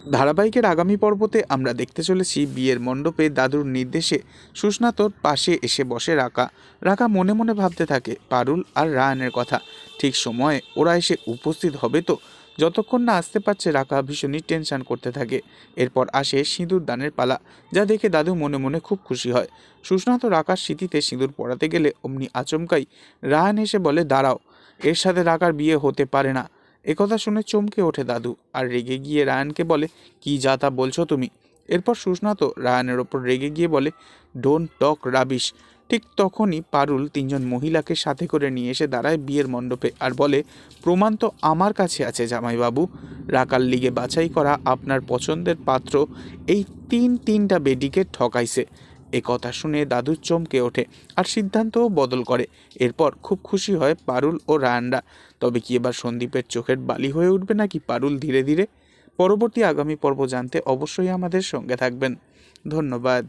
ধারাবাহিকের আগামী পর্বতে আমরা দেখতে চলেছি বিয়ের মণ্ডপে দাদুর নির্দেশে সুস্নাতর পাশে এসে বসে রাকা। রাকা মনে মনে ভাবতে থাকে, পারুল আর রায়ানের কথা। ঠিক সময়ে ওরা এসে উপস্থিত হবে তো। যতক্ষণ না আসতে পারছে, রাকা ভীষণই টেনশন করতে থাকে। এরপর আসে সিঁদুর দানের পালা, যা দেখে দাদু মনে মনে খুব খুশি হয়। সুস্নাত রাকার স্মৃতিতে সিঁদুর পড়াতে গেলে অমনি আচমকাই রায়ান এসে বলে, দাঁড়াও, এর সাথে রাকার বিয়ে হতে পারে না। একথা শুনে চমকে ওঠে দাদু আর রেগে গিয়ে রায়ানকে বলে, কি যা তা বলছো তুমি? এরপর সুস্নাত রায়ানের ওপর রেগে গিয়ে বলে ডোন্ট টক রাবিশ ঠিক তখনই পারুল তিনজন মহিলাকে সাথে করে নিয়ে এসে দাঁড়ায় বিয়ের মণ্ডপে আর বলে, প্রমাণ তো আমার কাছে আছে জামাইবাবু। রাকাল লিগে বাছাই করা আপনার পছন্দের পাত্র এই তিন তিনটা বেডিকে ঠকাইছে। এ কথা শুনে দাদু চমকে ওঠে আর সিদ্ধান্তও বদল করে। এরপর খুব খুশি হয় পারুল ও রায়ানরা তবে কি এবার সন্দীপের চোখের বালি হয়ে উঠবে নাকি পারুল ধীরে ধীরে? পরবর্তী আগামী পর্ব জানতে অবশ্যই আমাদের সঙ্গে থাকবেন। ধন্যবাদ।